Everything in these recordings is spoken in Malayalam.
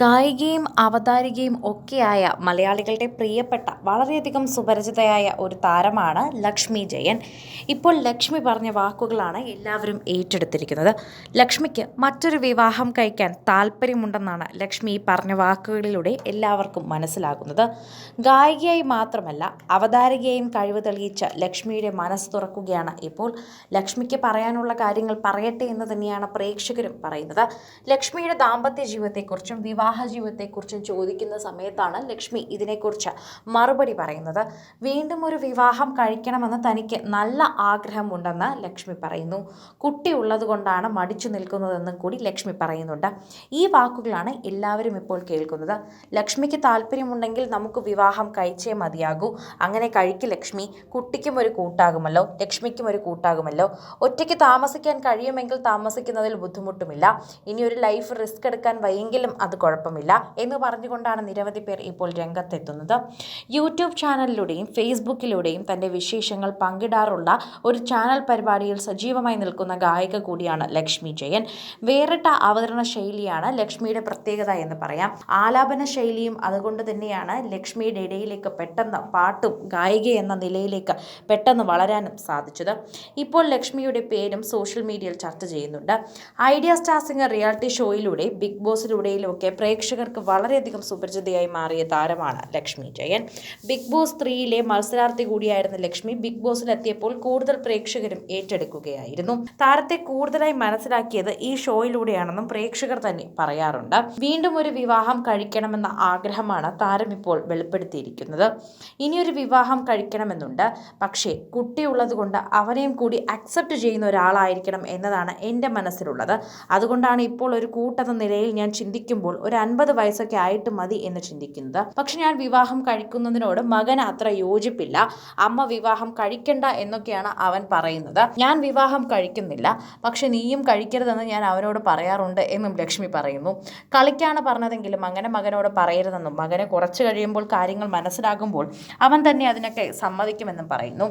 ഗായികയും അവതാരികയും ഒക്കെയായ മലയാളികളുടെ പ്രിയപ്പെട്ട വളരെയധികം സുപരിചിതയായ ഒരു താരമാണ് ലക്ഷ്മി ജയൻ. ഇപ്പോൾ ലക്ഷ്മി പറഞ്ഞ വാക്കുകളാണ് എല്ലാവരും ഏറ്റെടുത്തിരിക്കുന്നത്. ലക്ഷ്മിക്ക് മറ്റൊരു വിവാഹം കഴിക്കാൻ താല്പര്യമുണ്ടെന്നാണ് ലക്ഷ്മി ഈ പറഞ്ഞ വാക്കുകളിലൂടെ എല്ലാവർക്കും മനസ്സിലാകുന്നത്. ഗായികയായി മാത്രമല്ല അവതാരികയും കഴിവ് തെളിയിച്ച ലക്ഷ്മിയുടെ മനസ്സ് തുറക്കുകയാണ് ഇപ്പോൾ. ലക്ഷ്മിക്ക് പറയാനുള്ള കാര്യങ്ങൾ പറയട്ടെ എന്ന് തന്നെയാണ് പ്രേക്ഷകരും പറയുന്നത്. ലക്ഷ്മിയുടെ ദാമ്പത്യ ജീവിതത്തെക്കുറിച്ചും വിവാഹ ജീവിതത്തെക്കുറിച്ചും ചോദിക്കുന്ന സമയത്താണ് ലക്ഷ്മി ഇതിനെക്കുറിച്ച് മറുപടി പറയുന്നത്. വീണ്ടും ഒരു വിവാഹം കഴിക്കണമെന്ന് തനിക്ക് നല്ല ആഗ്രഹമുണ്ടെന്ന് ലക്ഷ്മി പറയുന്നു. കുട്ടി ഉള്ളതുകൊണ്ടാണ് മടിച്ചു നിൽക്കുന്നതെന്നും കൂടി ലക്ഷ്മി പറയുന്നുണ്ട്. ഈ വാക്കുകളാണ് എല്ലാവരും ഇപ്പോൾ കേൾക്കുന്നത്. ലക്ഷ്മിക്ക് താല്പര്യമുണ്ടെങ്കിൽ നമുക്ക് വിവാഹം കഴിച്ചേ മതിയാകൂ. അങ്ങനെ കഴിക്ക് ലക്ഷ്മി. കുട്ടിക്കും ഒരു കൂട്ടാകുമല്ലോ. ലക്ഷ്മിക്കും ഒരു കൂട്ടാകുമല്ലോ. ഒറ്റയ്ക്ക് താമസിക്കാൻ കഴിയുമെങ്കിൽ താമസിക്കുന്നതിൽ ബുദ്ധിമുട്ടുമില്ല. ഇനി ഒരു ലൈഫ് റിസ്ക് എടുക്കാൻ വയ്യെങ്കിലും അത് കുഴപ്പമില്ല എന്ന് പറഞ്ഞുകൊണ്ടാണ് നിരവധി പേർ ഇപ്പോൾ രംഗത്തെത്തുന്നത്. യൂട്യൂബ് ചാനലിലൂടെയും ഫേസ്ബുക്കിലൂടെയും തന്റെ വിശേഷങ്ങൾ പങ്കിടാറുള്ള ഒരു ചാനൽ പരിപാടിയിൽ സജീവമായി നിൽക്കുന്ന ഗായിക കൂടിയാണ് ലക്ഷ്മി ജയൻ. വേറിട്ട അവതരണ ശൈലിയാണ് ലക്ഷ്മിയുടെ പ്രത്യേകത എന്ന് പറയാം. ആലാപന ശൈലിയും അതുകൊണ്ട് തന്നെയാണ് ലക്ഷ്മിയുടെ ഇടയിലേക്ക് പെട്ടെന്ന് പാട്ടും ഗായിക എന്ന നിലയിലേക്ക് പെട്ടെന്ന് വളരാനും സാധിച്ചത്. ഇപ്പോൾ ലക്ഷ്മിയുടെ പേരും സോഷ്യൽ മീഡിയയിൽ ചർച്ച ചെയ്യുന്നുണ്ട്. ഐഡിയ സ്റ്റാർ സിംഗർ റിയാലിറ്റി ഷോയിലൂടെ ബിഗ് ബോസിലൂടെയിലുമൊക്കെ പ്രേക്ഷകർക്ക് വളരെയധികം സുപരിചിതയായി മാറിയ താരമാണ് ലക്ഷ്മി ജയൻ. ബിഗ് ബോസ് ത്രീയിലെ മത്സരാർത്ഥി കൂടിയായിരുന്ന ലക്ഷ്മി ബിഗ് ബോസിലെത്തിയപ്പോൾ കൂടുതൽ പ്രേക്ഷകരും ഏറ്റെടുക്കുകയായിരുന്നു. താരത്തെ കൂടുതലായി മനസ്സിലാക്കിയത് ഈ ഷോയിലൂടെയാണെന്നും പ്രേക്ഷകർ തന്നെ പറയാറുണ്ട്. വീണ്ടും ഒരു വിവാഹം കഴിക്കണമെന്ന ആഗ്രഹമാണ് താരം ഇപ്പോൾ വെളിപ്പെടുത്തിയിരിക്കുന്നത്. ഇനിയൊരു വിവാഹം കഴിക്കണമെന്നുണ്ട്. പക്ഷേ കുട്ടിയുള്ളത് കൊണ്ട് അവനെയും കൂടി അക്സെപ്റ്റ് ചെയ്യുന്ന ഒരാളായിരിക്കണം എന്നതാണ് എന്റെ മനസ്സിലുള്ളത്. അതുകൊണ്ടാണ് ഇപ്പോൾ ഒരു കൂട്ടെന്ന നിലയിൽ ഞാൻ ചിന്തിക്കുമ്പോൾ ഒരു അൻപത് വയസ്സൊക്കെ ആയിട്ട് മതി എന്ന് ചിന്തിക്കുന്നത്. പക്ഷെ ഞാൻ വിവാഹം കഴിക്കുന്നതിനോട് മകന് അത്ര യോജിപ്പില്ല. അമ്മ വിവാഹം കഴിക്കണ്ട എന്നൊക്കെയാണ് അവൻ പറയുന്നത്. ഞാൻ വിവാഹം കഴിക്കുന്നില്ല. പക്ഷെ നീയും കഴിക്കരുതെന്ന് ഞാൻ അവനോട് പറയാറുണ്ട് എന്നും ലക്ഷ്മി പറയുന്നു. കളിക്കാണ് പറഞ്ഞതെങ്കിലും അങ്ങനെ മകനോട് പറയരുതെന്നും മകനെ കുറച്ച് കഴിയുമ്പോൾ കാര്യങ്ങൾ മനസ്സിലാകുമ്പോൾ അവൻ തന്നെ അതിനൊക്കെ സമ്മതിക്കുമെന്നും പറയുന്നു.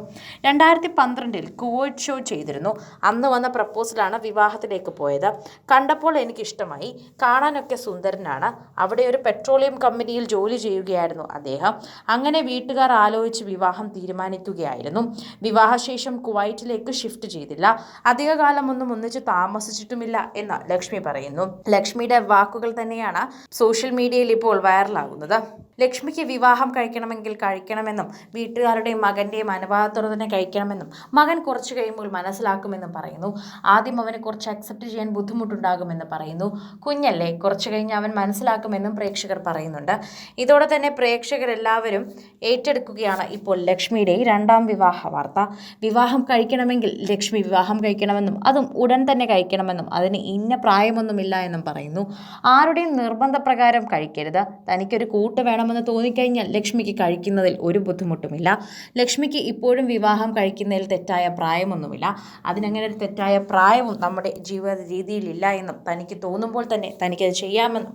രണ്ടായിരത്തി പന്ത്രണ്ടിൽ കുവൈറ്റ് ഷോ ചെയ്തിരുന്നു. അന്ന് വന്ന പ്രപ്പോസലാണ് വിവാഹത്തിലേക്ക് പോയത്. കണ്ടപ്പോൾ എനിക്കിഷ്ടമായി. കാണാനൊക്കെ സുന്ദരനാണ് അവിടെ ഒരു പെട്രോളിയം കമ്പനിയിൽ ജോലി ചെയ്യുകയായിരുന്നു അദ്ദേഹം. അങ്ങനെ വീട്ടുകാർ ആലോചിച്ച് വിവാഹം തീരുമാനിക്കുകയായിരുന്നു. വിവാഹശേഷം കുവൈറ്റിലേക്ക് ഷിഫ്റ്റ് ചെയ്തില്ല. അധികകാലമൊന്നും ഒന്നിച്ച് താമസിച്ചിട്ടുമില്ല എന്ന് ലക്ഷ്മി പറയുന്നു. ലക്ഷ്മിയുടെ വാക്കുകൾ തന്നെയാണ് സോഷ്യൽ മീഡിയയിൽ ഇപ്പോൾ വൈറലാകുന്നത്. ലക്ഷ്മിക്ക് വിവാഹം കഴിക്കണമെങ്കിൽ കഴിക്കണമെന്നും വീട്ടുകാരുടെയും മകന്റെയും അനുവാദത്തോടെ തന്നെ കഴിക്കണമെന്നും മകൻ കുറച്ച് കഴിയുമ്പോൾ മനസ്സിലാക്കുമെന്നും പറയുന്നു. ആദ്യം അവനെ കുറച്ച് അക്സെപ്റ്റ് ചെയ്യാൻ ബുദ്ധിമുട്ടുണ്ടാകുമെന്ന് പറയുന്നു. കുഞ്ഞല്ലേ കുറച്ച് കഴിഞ്ഞ് അവൻ മനസ്സിലാക്കുമെന്നും പ്രേക്ഷകർ പറയുന്നുണ്ട്. ഇതോടെ തന്നെ പ്രേക്ഷകരെല്ലാവരും ഏറ്റെടുക്കുകയാണ് ഇപ്പോൾ ലക്ഷ്മിയുടെ രണ്ടാം വിവാഹ വാർത്ത. വിവാഹം കഴിക്കണമെങ്കിൽ ലക്ഷ്മി വിവാഹം കഴിക്കണമെന്നും അതും ഉടൻ തന്നെ കഴിക്കണമെന്നും അതിന് ഇന്ന പ്രായമൊന്നുമില്ല എന്നും പറയുന്നു. ആരുടെയും നിർബന്ധപ്രകാരം കഴിക്കരുത്. തനിക്കൊരു കൂട്ട് വേണമെന്ന് തോന്നിക്കഴിഞ്ഞാൽ ലക്ഷ്മിക്ക് കഴിക്കുന്നതിൽ ഒരു ബുദ്ധിമുട്ടുമില്ല. ലക്ഷ്മിക്ക് ഇപ്പോഴും വിവാഹം കഴിക്കുന്നതിൽ തെറ്റായ പ്രായമൊന്നുമില്ല. അതിനങ്ങനെ ഒരു തെറ്റായ പ്രായവും നമ്മുടെ ജീവിത രീതിയിലില്ല എന്നും തനിക്ക് തോന്നുമ്പോൾ തന്നെ തനിക്കത് ചെയ്യാമെന്നും